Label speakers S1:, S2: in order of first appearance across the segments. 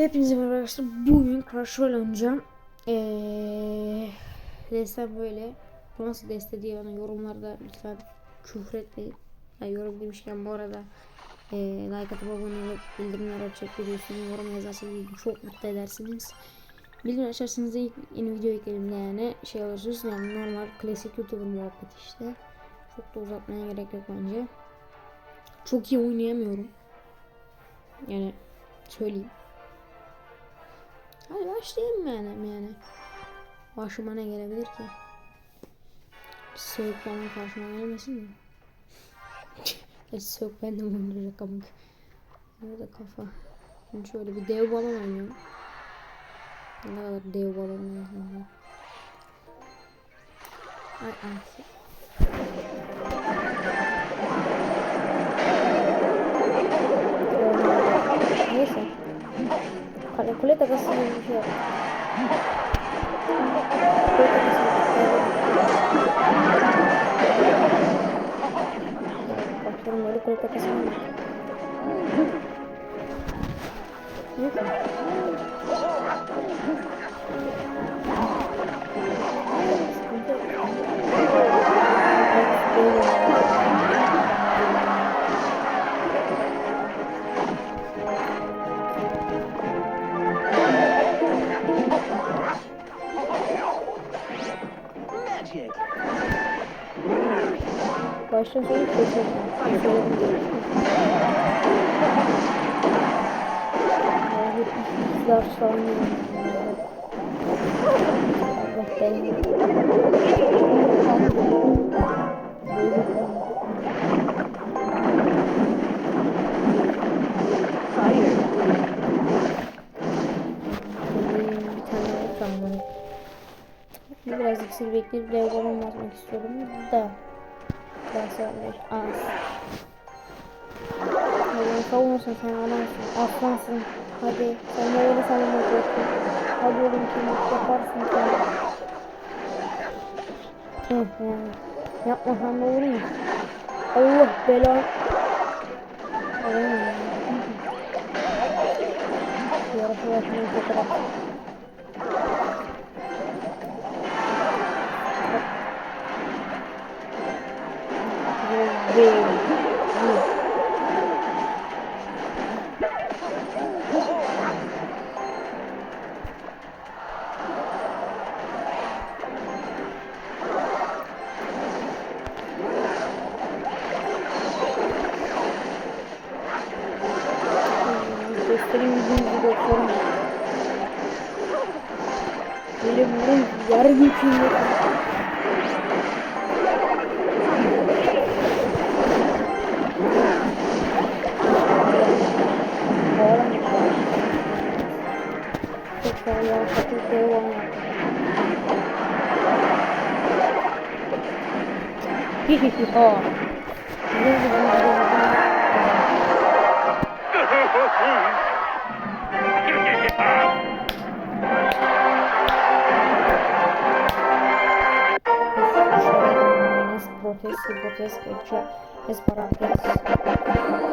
S1: Hepinize merhaba arkadaşlar. Bugün Crash Royale oynayacağım. Ee, destem böyle. Bu nasıl deste diye bana yorumlarda lütfen küfür etmeyin. Yani yorum demişken bu arada ee, like atıp abone olup bildirimler açıp videosunu yorum yazarsanız çok mutlu edersiniz. Bildirim açarsanız ilk yeni video ekledim yani şey olursunuz yani normal klasik youtuber muhabbet işte. Çok da uzatmaya gerek yok bence. Çok iyi oynayamıyorum. Yani söyleyeyim. Hadi başlayalım yani yani. Başıma ne gelebilir ki? Soğuk bana karşıma gelmesin mi? Hiç soğuk ben de bulunduracak amık. Nerede kafa? Şimdi şöyle bir dev balon oynuyorum. Ne kadar dev balon oynuyorum. Ay ay. Neyse. Kale kule takası gibi bir şey yap. Kule takası Başlarım böyle kule takası mı? Neyse. Sıkıntı yok. Baştan sona kötü. Falan yiyorum. Allah belanı.
S2: Fire.
S1: Bir tane daha kalmadı. Şimdi biraz iksir bekleyip dev balon basmak istiyorum da. Sonra az. Hadi savunursun sen adamsın. Aslansın. Hadi sen de öyle savunmak yoksun. Hadi oğlum kim yaparsın sen. Hı, yani. Yapmasan da olur mu? Allah belanı. Olamam ya. Yarışı başına fotoğraf. estudou ontem. Ó. Protesti, protesti, ce? Despărat, protesti.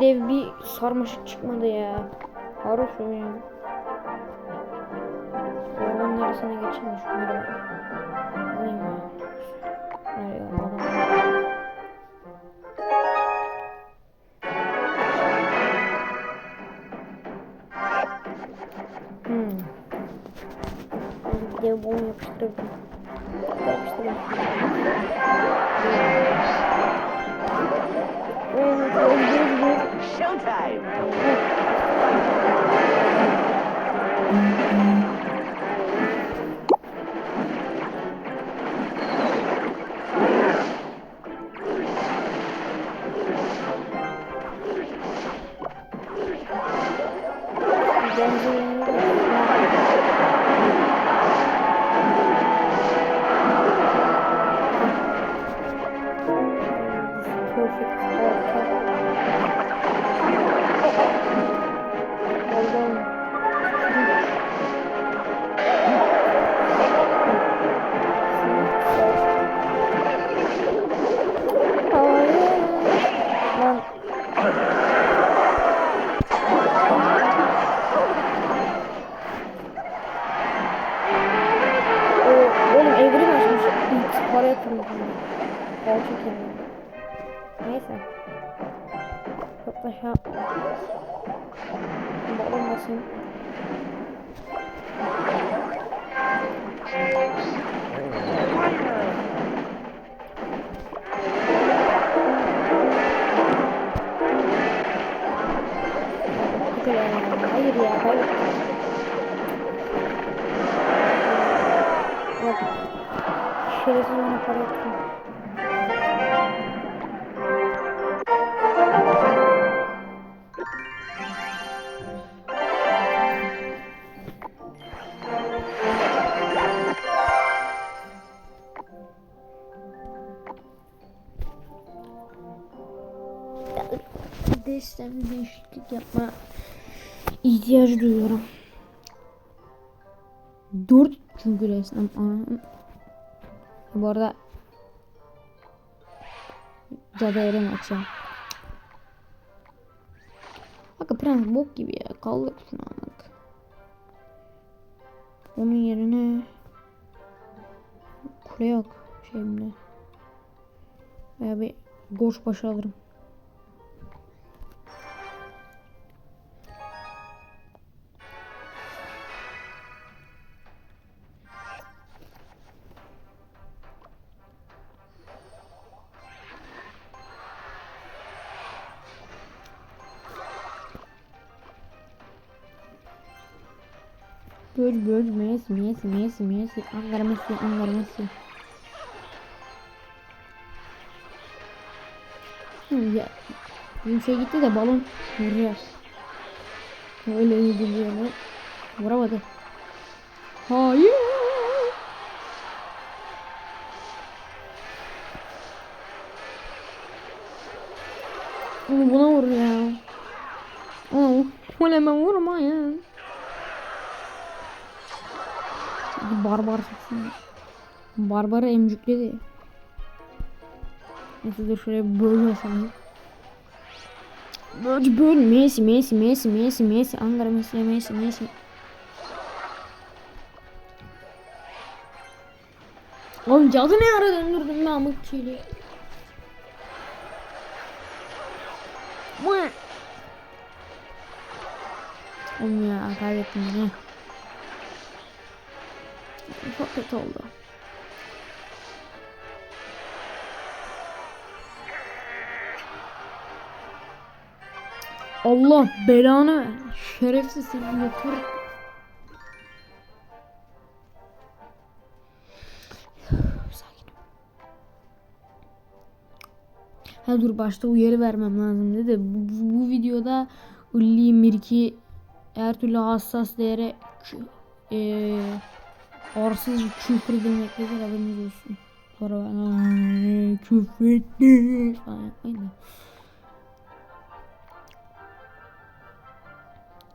S1: Dev bir sarmaşık çıkmadı ya. Harbi söylüyorum. Ormanın arasına geçeyim de şunlara bak. Alayım ya. Adam? Hmm. Bir dev bomba yapıştırdım. Yapıştırdım.
S2: Showtime!
S1: Bir değişiklik yapma ihtiyacı duyuyorum. Dört çünkü resmen. Bu arada Cadı Eren açacağım. Bak prens bok gibi ya. Kaldır şunu bak. Onun yerine kule yok şeyimde. Veya bir goş başı alırım. Böl böl Messi Messi Messi Messi Ankara Messi Ankara Messi ya, şey gitti de balon vuruyor. Öyle iyi ama vuramadı. Hayır. Ama buna vur ya. Oh, hemen vurma ya. Barbar sesini. Barbarı emcükledi. Neyse dur şuraya böyle sanırım. Böyle böyle Messi Messi Messi Messi Messi Ankara Messi Messi Messi. Oğlum cadı ne ara döndürdün. Bu ne? Oğlum ya kaybettim yine. Çok kötü oldu. Allah belanı ver. Şerefsiz seni ol. Ha dur başta uyarı vermem lazım dedi. Bu, bu, bu videoda Ulli Mirki her türlü hassas değere eee arsız küfür edilmektedir haberiniz olsun. Sonra ben "Ay, küfür etti falan yapmayın da.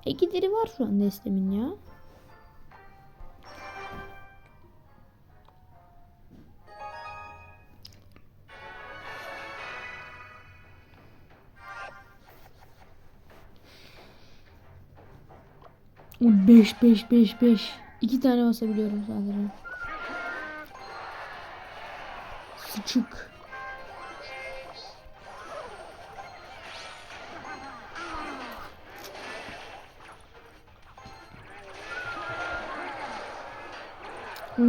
S1: E gideri var şu an destemin ya. O 5 5 5 5. İki tane basabiliyorum sadece. Sıçık.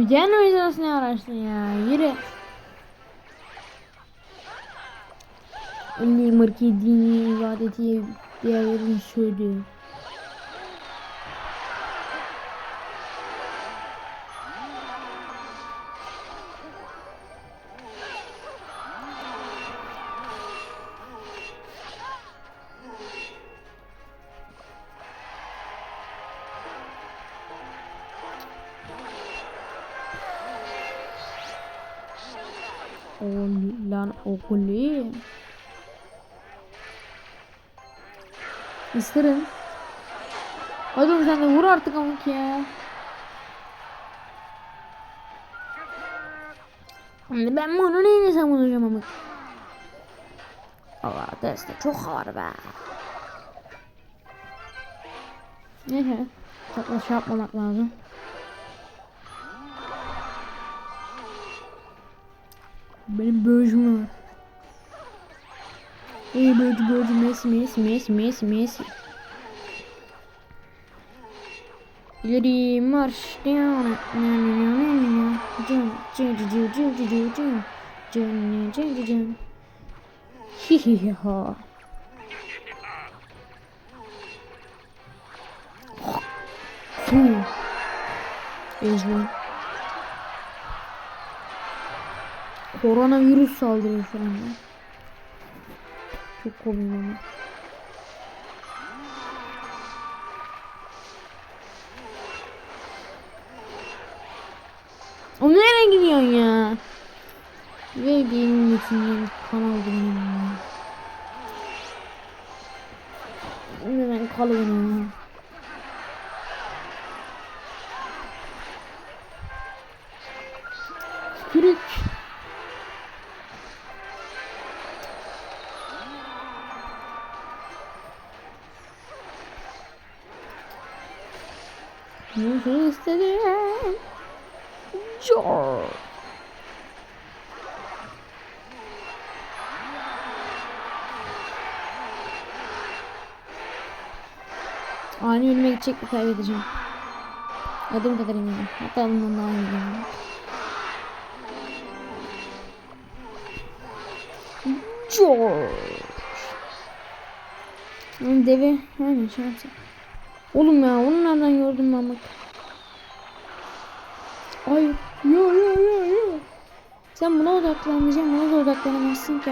S1: Gene o yüzden ne ararsın ya? Yürü. Ünlü mırki dini ibadeti diğerlerini söylüyor. Lan okulu. Isırın. Hadi oğlum sen de vur artık amık ya. Ben bunu neyine savunacağım amık. Allah deste çok ağır be. Neyse. Çok şey yapmamak lazım. Benim böcüm. İyi böc böc mes mes mes mes mes. İleri marş. Hihihiha. Cool. Is one. Koronavirüs saldırıyor şu anda. Çok komik ama. O nereye gidiyorsun ya? Ve benim için kanal benim ya. Neden kalın ya? Kürük. Ani ölüme gidecek mi kaybedeceğim. Adım kadar eminim. Hatta bundan daha eminim. George. Lan Deve aynen şey yapsam. Oğlum ya onu nereden gördüm ben bak. Ay yo yo yo yo. Sen buna odaklanacaksın buna da odaklanamazsın ki.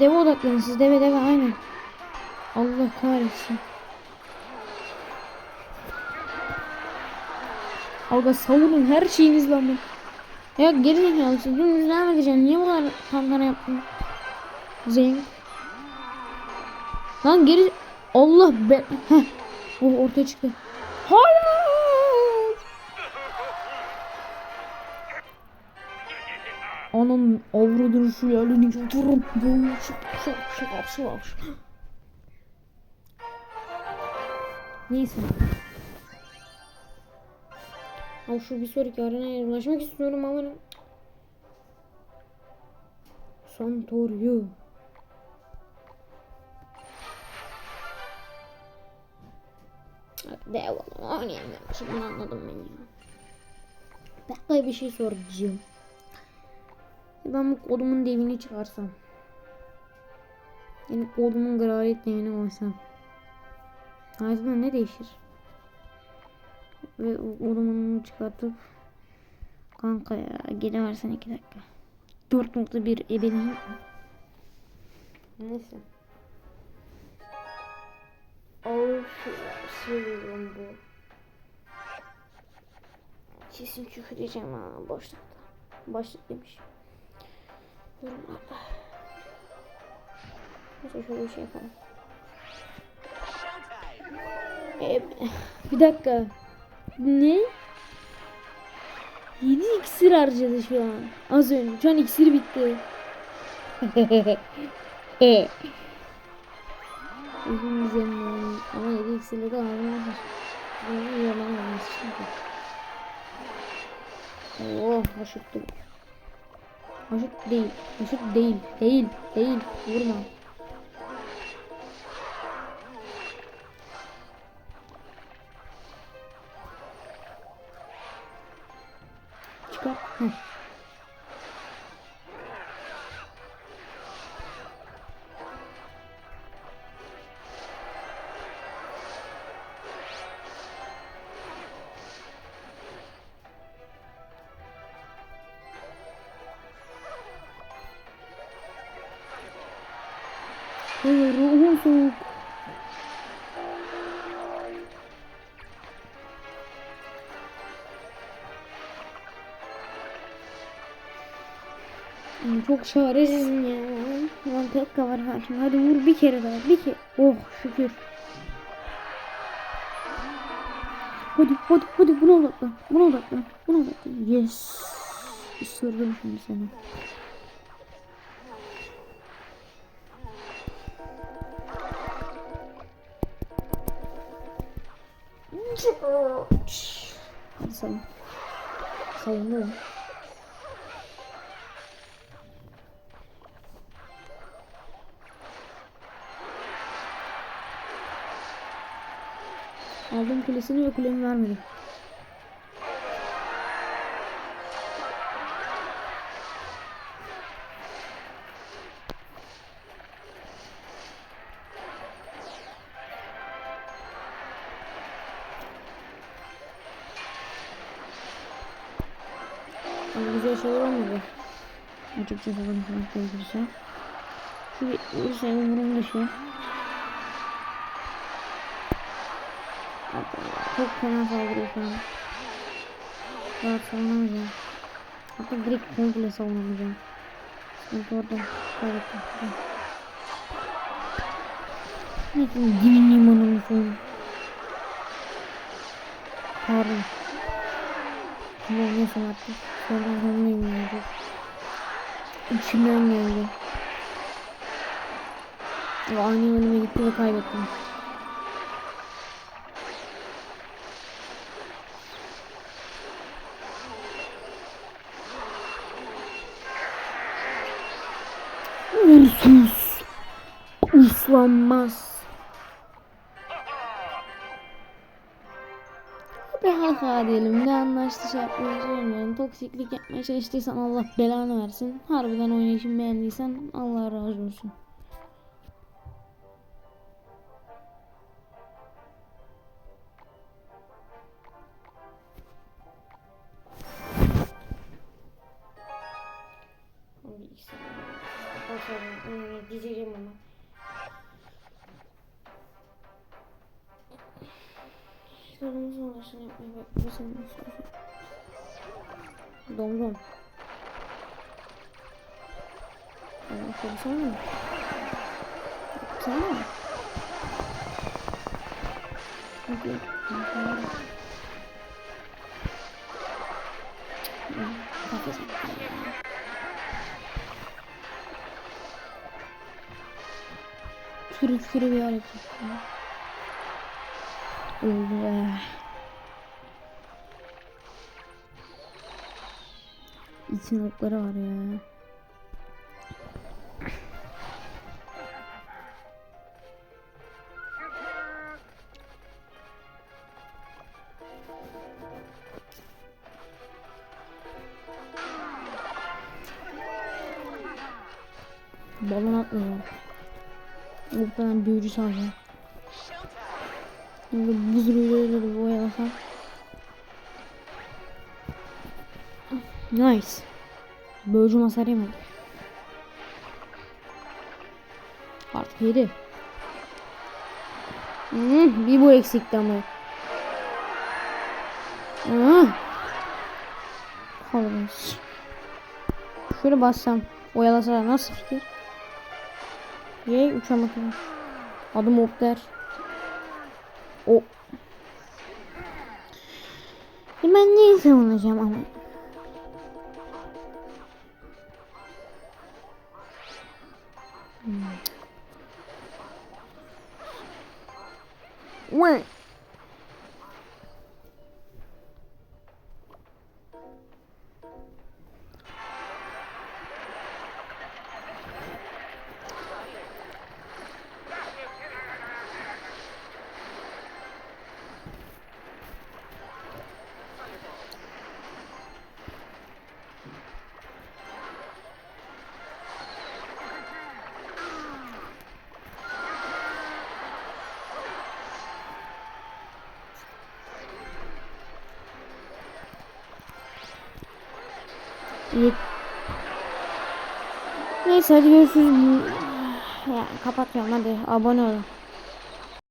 S1: Deve odaklanın siz deve deve aynen. Allah kahretsin. Aga savunun her şeyiniz lan bu. Ya geri zekalısın. Dümdüz devam edeceğim. Niye bu kadar tantana yaptın? Zeyn. Lan geri... Allah be... Heh. O ortaya çıktı. Hayır! Anam avradını şu yerlerini götürürüm. Şık şık şık şık şık. Neyse. Ama şu bir sonraki arenaya ulaşmak istiyorum ama Santorio. Devam oynayamıyorum. Şimdi anladım ben ya. Bekle bir şey soracağım. Ben bu kodumun devini çıkarsam. Yani kodumun kraliyet devini olsam. Hayatımda ne değişir? Ve ormanını çıkartıp Kanka ya geri versen iki dakika. 4.1 ebenin. Neyse. Of seviyorum bu. Kesin küfredeceğim ha boşlukta. Başlık demiş. Yorumlarda. Neyse şöyle bir şey yapalım. Ee, bir dakika. Ne? 7 iksir harcadı şu an. Az önce. Şu an iksir bitti. Uzun üzerinden ama 7 iksirle de harcamamış. Bunu çünkü. Oo, haşıktı. Haşık değil. Haşık değil. Değil. Değil. Vurma. Hm. Çok çaresizim ya. Lan tek var hakim. Hadi vur bir kere daha. Bir kere. Oh şükür. Hadi hadi hadi buna odaklan. Buna odaklan. Buna odaklan. Yes. Isırdım şimdi seni. Hadi savun. Savundu. Aldım kulesini ve kulemi vermedi. Ama güzel şeyler olmadı. Açıkçası bana falan gerekirse. Şu bir bir şey umurum dışı. Çok fena saldırıyor şu an. Rahat savunamayacağım. Hatta direkt komple savunamayacağım. Sıkıntı orada. Kaybettim. İçin dibin limanını soyun. Pardon. Tamam neyse artık. Sonradan konuluyum yani. İçimden geldi. Ve aynı önüme gitti ve kaybettim. Ursuz. Uslanmaz. Bir hata diyelim. Ne anlaştı şey yapmaya çalışmıyorum. Toksiklik yapmaya çalıştıysan Allah belanı versin. Harbiden oynayışımı beğendiysen Allah razı olsun. Sorumuz ulaşını yapmaya bakmasın. Dom dom. Allah konuşsana mı? Sana mı? Hadi. Kafes Sürü sürü bir hareket. İçin okları var ya. Balon atmıyor. Muhtemelen büyücü sağlayacağım. Şimdi buz rüzgarıyla da boyalasam. Nice. Bölcü hasar yemedi. Artık yedi. Hmm, bir bu eksikti ama. Hmm. Şöyle bassam. Oyalasa nasıl fikir? Ye uçan makine. Adım Opter. O. E ben neyi savunacağım ama? Hmm. İyi. Neyse hadi görüşürüz. Ya, kapatıyorum hadi abone olun.